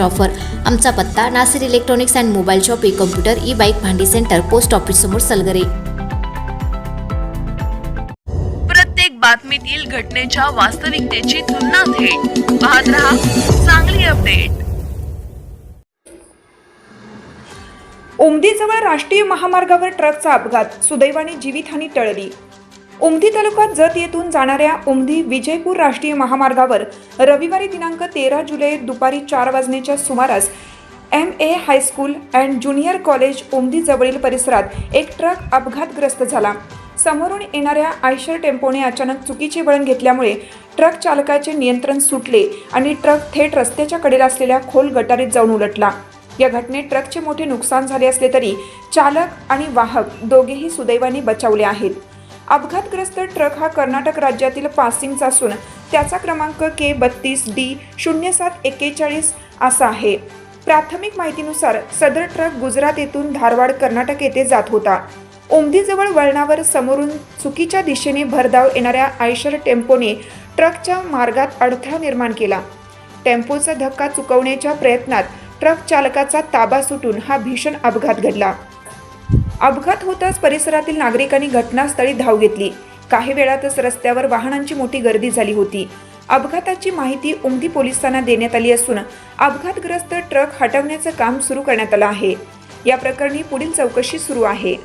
Offer. आमचा पत्ता Nasir electronics and mobile shop e computer e bike भांडी centre post office समोर सलगरे. प्रत्येक बातमीतील घटनेच्या वास्तविकतेची तुलना थेट. पाहत रहा चांगली अपडेट. उमदीजवळ राष्ट्रीय महामार्गावर ट्रकचा अपघात. सुदैवाने जीवितहानी टळली. उमदी तालुक्यात जत येथून जाणाऱ्या उमदी विजयपूर राष्ट्रीय महामार्गावर रविवारी दिनांक तेरा जुलै दुपारी चार वाजण्याच्या सुमारास M A high school and junior college Umadi जवळील परिसरात एक ट्रक अपघातग्रस्त झाला. समोरून येणाऱ्या आयशर टेम्पोने अचानक चुकीचे वळण घेतल्यामुळे ट्रक चालकाचे नियंत्रण सुटले आणि ट्रक थेट रस्त्याच्या कडेला असलेल्या खोल गटारीत जाऊन उलटला. या घटनेत ट्रकचे मोठे नुकसान झाले असले तरी चालक आणि वाहक दोघेही सुदैवाने बचावले आहेत. अपघातग्रस्त ट्रक हा कर्नाटक राज्यातील पासिंगचा असून त्याचा क्रमांक के बत्तीस डी शून्य सात एक्केचाळीस असा आहे. प्राथमिक माहितीनुसार सदर ट्रक गुजरात येथून धारवाड कर्नाटक येथे जात होता. ओमदीजवळ वळणावर समोरून चुकीच्या दिशेने भरधाव येणाऱ्या आयशर टेम्पोने ट्रकच्या मार्गात अडथळा निर्माण केला. टेम्पोचा धक्का चुकवण्याच्या प्रयत्नात ट्रक चालकाचा ताबा सुटून हा भीषण अपघात घडला. अपघात होताच परिसरातील नागरिकांनी घटनास्थळी धाव घेतली. काही वेळातच रस्त्यावर वाहनांची मोठी गर्दी झाली होती. अपघाताची माहिती उमदी पोलिसांना देण्यात आली असून अपघातग्रस्त ट्रक हटवण्याचं काम सुरू करण्यात आलं आहे. या प्रकरणी पुढील चौकशी सुरू आहे.